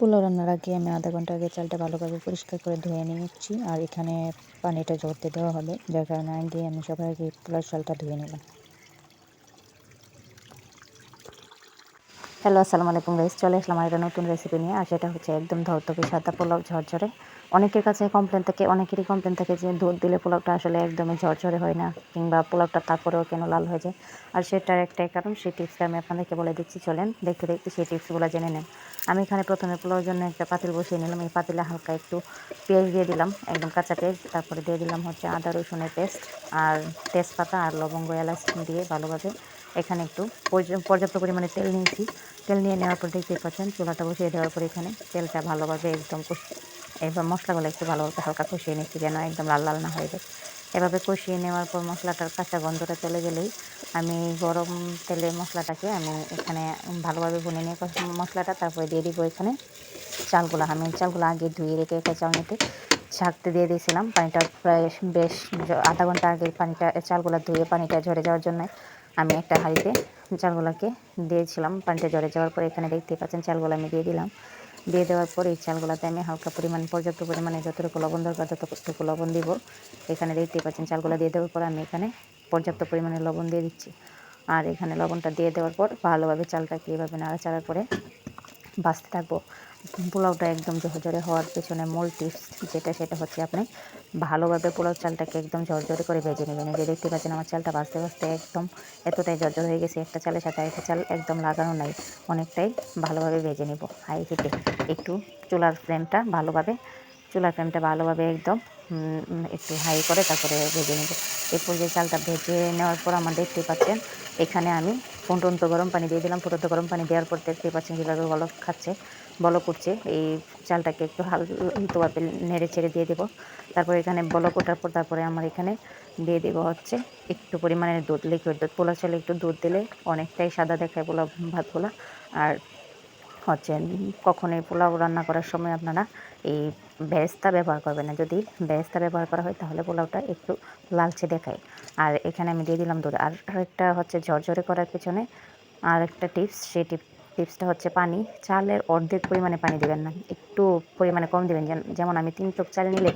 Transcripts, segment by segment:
পোলাও রান্নার আগে আমি আধা ঘণ্টা আগে চালটা ভালোভাবে পরিষ্কার করে ধুয়ে নিয়েছি আর এখানে পানিটা ঝরতে দেওয়া হবে, যার কারণে আগে আমি সবার আগে পোলাও চালটা ধুয়ে নিলাম। হ্যালো, আসসালামু আলাইকুম গাইস চলে আসলাম একটা নতুন রেসিপি নিয়ে, আর সেটা হচ্ছে একদম ধরতকে সাদা পোলাও ঝরঝরে। অনেকের কাছে কমপ্লেন থাকে, অনেকেরই কমপ্লেন থাকে যে দুধ দিলে পোলাওটা আসলে একদমই ঝরঝরে হয় না, কিংবা পোলাওটা তারপরেও কেন লাল হয়ে যায়। আর সেটার একটাই কারণ, সেই টিপসটা আমি আপনাদেরকে বলে দিচ্ছি, চলেন দেখতে দেখতে সেই টিপসগুলো জেনে নেন। আমি এখানে প্রথমে পোলাওর জন্য একটা পাতিল বসিয়ে নিলাম, এই পাতিলে হালকা একটু পেঁয়াজ দিয়ে দিলাম, একদম কাঁচা পেঁয়াজ। তারপরে দিয়ে দিলাম হচ্ছে আদা রসুনের পেস্ট আর তেজপাতা আর লবঙ্গ এলাচ দিয়ে ভালোভাবে এখানে একটু পর্যাপ্ত পরিমাণে তেল নিয়েছি। তেল নিয়ে নেওয়ার পর দেখতে পাচ্ছেন, চুলাটা বসিয়ে দেওয়ার পর এখানে তেলটা ভালোভাবে একদম এবার মশলাগুলো একটু ভালোভাবে হালকা কষিয়ে নিচ্ছি যেন একদম লাল লাল না হয়ে যায়। এভাবে কষিয়ে নেওয়ার পর মশলাটার কাঁচা গন্ধটা চলে গেলেই আমি গরম তেলে মশলাটাকে আমি এখানে ভালোভাবে ভুনে নিয়ে মশলাটা তারপরে দিয়ে দিব এখানে চালগুলো। আমি চালগুলো আগে ধুয়ে রেখে একটা চালনিতে ছাঁকতে দিয়ে দিয়েছিলাম। পানিটা প্রায় বেশ আধা ঘণ্টা আগে পানিটা, চালগুলো ধুয়ে পানিটা ঝরে যাওয়ার জন্য আমি একটা হাঁড়িতে চালগুলাকে দিয়েছিলাম। পানিটা ঝরে যাওয়ার পরে এখানে দেখতে পাচ্ছেন চালগুলো আমি দিয়ে দিলাম। দিয়ে দেওয়ার পরে এই চালগুলাতে আমি হালকা পরিমাণ, পর্যাপ্ত পরিমাণে যতটুকু লবণ দরকার ততটুকু লবণ দিব। এখানে দেখতে পাচ্ছেন চালগুলো দিয়ে দেওয়ার পর আমি এখানে পর্যাপ্ত পরিমাণে লবণ দিয়ে দিচ্ছি। আর এখানে লবণটা দিয়ে দেওয়ার পর ভালোভাবে চালটাকে এভাবে নাড়াচাড়ার পরে বাঁচতে থাকব। পোলাওটা একদম ঝরঝরে হওয়ার পেছনে মূল টিপস যেটা, সেটা হচ্ছে আপনি ভালোভাবে পোলাও চালটাকে একদম ঝরঝরে করে ভেজে নেবেন। যে দেখতে পাচ্ছেন আমার চালটা ভাজতে ভাজতে একদম এতটাই ঝরঝর হয়ে গেছে একটা চালের সাথে একটা চাল একদম লাগানো নাই, অনেকটাই ভালোভাবে ভেজে নেব। হাই হিটে একটু চুলার ফ্লেমটা ভালোভাবে, চুলার ফ্লেমটা ভালোভাবে একদম একটু হাই করে তারপরে ভেজে নেব। এরপর যে চালটা ভেজে নেওয়ার পর আমার দেখতে পাচ্ছেন, এখানে আমি ফুটন্ত গরম পানি দিয়ে দিলাম ফুটন্ত গরম পানি দেওয়ার পর দেখতে পাচ্ছেন কীভাবে বলক খাচ্ছে, বলক উঠছে। এই চালটাকে একটু হালকাভাবে নেড়ে ছেড়ে দিয়ে দেবো। তারপর এখানে বলক ওঠার পর তারপরে আমার এখানে দিয়ে দেবো হচ্ছে একটু পরিমাণে দুধ লিকুইড দুধ। পোলা চালে একটু দুধ দিলে অনেকটাই সাদা দেখায় পোলাও ভাতগুলো। আর হচ্ছে কখনোই পোলাও রান্না করার সময় আপনারা এই বেরেস্তা ব্যবহার করবেন না। যদি বেরেস্তা ব্যবহার করা হয়, তাহলে পোলাওটা একটু লালচে দেখায়। আর এখানে আমি দিয়ে দিলাম দুধ। আর একটা হচ্ছে ঝরঝরে করার পেছনে আর একটা টিপস, সেই টিপ টিপসটা হচ্ছে পানি। চালের অর্ধেক পরিমাণে পানি দেবেন না। একটু পরিমাণে কম দেবেন। যেমন আমি তিন টক চাল নিলে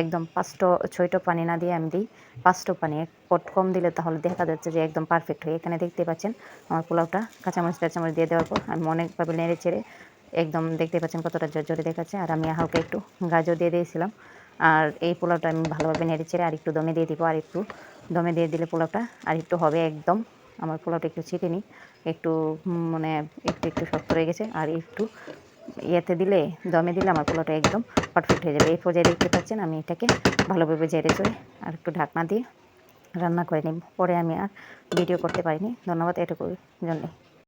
একদম পাঁচটো ছয়টো পানি না দিয়ে আমি দিই। পাঁচটো পানি। পট কম দিলে তাহলে দেখা যাচ্ছে যে একদম পারফেক্ট হয়ে এখানে দেখতে পাচ্ছেন আমার পোলাওটা কাঁচামরিচ, টাচামরিচ দিয়ে দেওয়ার পর আমি অনেকভাবে নেড়ে চেড়ে একদম দেখতে পাচ্ছেন কতটা জোরে দেখাচ্ছে। আর আমি হালকা একটু গাজর দিয়ে দিয়েছিলাম। আর এই পোলাওটা আমি ভালোভাবে নেড়ে চেড়ে আর একটু দমে দিয়ে দিব। আর একটু দমে দিয়ে দিলে পোলাওটা আর একটু হবে একদম আমার পোলাওটা একটু ছেঁকে নিই। একটু মানে একটু একটু শক্ত হয়ে গেছে আর একটু ইয়েতে দিলে, দমে দিলে আমার পোলাওটা একদম পারফেক্ট হয়ে যাবে। এই পর্যায়ে দেখতে পাচ্ছেন আমি এটাকে ভালোভাবে জেরে চড়ে আর একটু ঢাকনা দিয়ে রান্না করে নিই পরে আমি আর ভিডিও করতে পারিনি। ধন্যবাদ এটুকুর জন্যে।